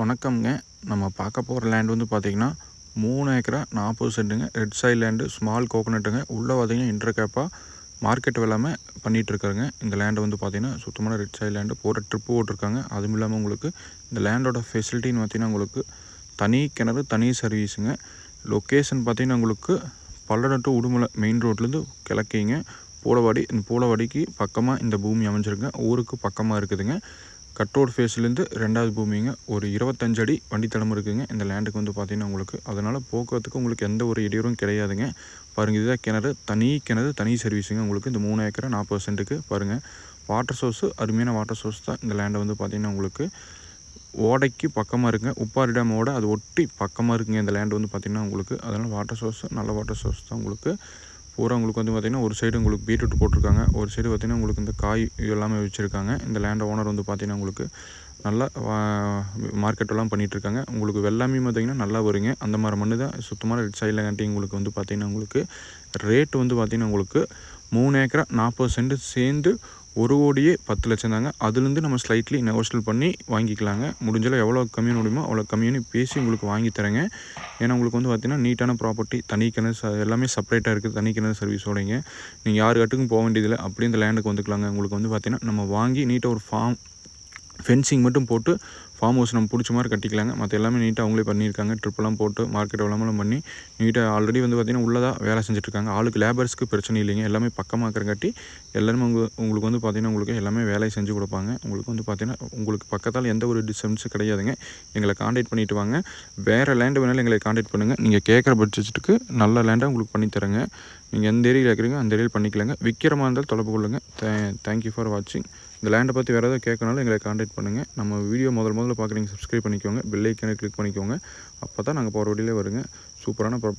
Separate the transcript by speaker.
Speaker 1: வணக்கம்ங்க. நம்ம பார்க்க போகிற லேண்ட் வந்து பார்த்திங்கன்னா மூணு ஏக்கரா நாற்பது சென்ட்டுங்க. ரெட் சைட் லேண்டு ஸ்மால் கோகோனட்டுங்க உள்ளே பார்த்திங்கன்னா இன்டர் கேப்பாக மார்க்கெட் வெள்ளாமல் பண்ணிகிட்ருக்காருங்க இந்த லேண்டை வந்து பார்த்திங்கன்னா சுத்தமான ரெட் சைட் லேண்டு போகிற ட்ரிப்பு ஓட்டிருக்காங்க அதுவும் இல்லாமல் உங்களுக்கு இந்த லேண்டோட ஃபெசிலிட்டின்னு பார்த்திங்கன்னா உங்களுக்கு தனி கிணறு தனி சர்வீஸுங்க லொக்கேஷன் பார்த்தீங்கன்னா உங்களுக்கு பல்லடம் டு உடுமலை மெயின் ரோட்லேருந்து கிழக்கிங்க. பூலவாடி இந்த பூலவாடிக்கு பக்கமாக இந்த பூமி அமைஞ்சிருங்க ஊருக்கு பக்கமாக இருக்குதுங்க. கட்டோட் ஃபேஸ்லேருந்து ரெண்டாவது பூமிங்க. ஒரு இருபத்தஞ்சு அடி வண்டித்தடம் இருக்குதுங்க இந்த லேண்டுக்கு வந்து பார்த்திங்கன்னா உங்களுக்கு. அதனால் போக்குவரத்துக்கு உங்களுக்கு எந்த ஒரு இடையூறும் கிடையாதுங்க. பாருங்கள் இதுதான் கிணறு. தனி கிணறு தனி சர்வீஸுங்க. உங்களுக்கு இந்த மூணு ஏக்கரை நாற்பது சென்ட்டுக்கு பாருங்கள் வாட்டர் சோர்ஸு அருமையான வாட்டர் சோர்ஸ் தான் இந்த லேண்டை வந்து பார்த்திங்கன்னா உங்களுக்கு. ஓடைக்கு பக்கமாக இருக்குங்க. உப்பாரி டேம் ஓடை அது ஒட்டி பக்கமாக இருக்குங்க. இந்த லேண்டு வந்து பார்த்திங்கன்னா உங்களுக்கு. அதனால் வாட்டர் சோர்ஸ் நல்ல வாட்டர் சோர்ஸ் தான் உங்களுக்கு. பூரா உங்களுக்கு வந்து பார்த்திங்கன்னா ஒரு சைடு உங்களுக்கு பீட்ரூட் போட்டிருக்காங்க. ஒரு சைடு பார்த்திங்கன்னா உங்களுக்கு இந்த காய் எல்லாமே வச்சுருக்காங்க. இந்த லேண்ட் ஓனர் வந்து பார்த்திங்கன்னா உங்களுக்கு நல்லா மார்க்கெட்டெல்லாம் பண்ணிகிட்ருக்காங்க உங்களுக்கு வெள்ளாமையும் பார்த்திங்கன்னா நல்லா வருங்க. அந்த மாதிரி மண்ணு தான். சுத்தமான ரெட் சைடில் காட்டி உங்களுக்கு வந்து பார்த்திங்கன்னா உங்களுக்கு ரேட் வந்து பார்த்திங்கன்னா உங்களுக்கு மூணு ஏக்கரா நாற்பது சென்ட் சேர்ந்து ஒரு கோடியே பத்து லட்சம் தாங்க அதுலேருந்து நம்ம ஸ்லைட்லி நெகோஷியல் பண்ணி வாங்கிக்கலாங்க. முடிஞ்சளவு எவ்வளோ கம்மி முடியுமோ அவ்வளோ கம்மியான பேசி உங்களுக்கு வாங்கி தரேங்க. ஏன்னா உங்களுக்கு வந்து பார்த்திங்கன்னா நீட்டான ப்ராப்பர்ட்டி தனி கிணறு எல்லாமே செப்பரேட்டாக இருக்குது. தனி கிணறு சர்வீஸோடைங்க நீங்கள் யார் கட்டுக்கும் போக வேண்டியதில்லை. அப்படியே இந்த லேண்டுக்கு வந்துக்கலாங்க. உங்களுக்கு வந்து பார்த்திங்கன்னா நம்ம வாங்கி நீட்டாக ஒரு ஃபார்ம் ஃபென்சிங் மட்டும் போட்டு ஃபார்ம் ஹவுஸ் நம்ம பிடிச்ச மாதிரி கட்டிக்கலாங்க. மற்ற எல்லாமே நீட்டாக அவங்களே பண்ணியிருக்காங்க. ட்ரிப்பெல்லாம் போட்டு மார்க்கெட் விளம்பரம் பண்ணி நீட்டாக ஆல்ரெடி வந்து பார்த்திங்கன்னா உள்ளதாக வேலை செஞ்சுட்ருக்காங்க ஆளுக்கு லேபர்ஸ்க்கு பிரச்சனை இல்லைங்க. எல்லாமே பக்கமாக இருக்கிறங்காட்டி எல்லாருமே உங்க உங்களுக்கு வந்து பார்த்திங்கன்னா உங்களுக்கு எல்லாமே வேலையை செஞ்சு கொடுப்பாங்க. உங்களுக்கு வந்து பார்த்திங்கன்னா உங்களுக்கு பக்கத்தால் எந்த ஒரு டிஸ்டன்ஸும் கிடையாதுங்க. எங்களை காண்டாக்ட் பண்ணிவிட்டு வாங்க. வேறு லேண்டு வேணாலும் எங்களை காண்டாக்ட் பண்ணுங்கள் நீங்கள் கேட்குற பட்ஜெட்டுக்கு நல்ல லேண்டாக உங்களுக்கு பண்ணித்தரேங்க நீங்கள் எந்த ஏரியில் இருக்கிறீங்க அந்த ஏரியாவில் பண்ணிக்கலாங்க. விற்கிற இருந்தால் இருந்தாலும் தொடர்பு கொள்ளுங்கள் தே தேங்க்யூ ஃபார் வாட்சிங் இந்த லேண்டை பற்றி வேறு ஏதாவது கேட்கனாலும் எங்களை காண்டாக்ட் பண்ணுங்கள் நம்ம வீடியோ முதல் முதல் சேனலில் பார்க்குறீங்க சப்ஸ்கிரைப் பண்ணிக்கோங்க பெல் கிளிக் பண்ணிக்கோங்க. அப்போ தான் நாங்கள் போகிற வழியிலே வருங்க. சூப்பரான ப்ராப்பர்ட்டி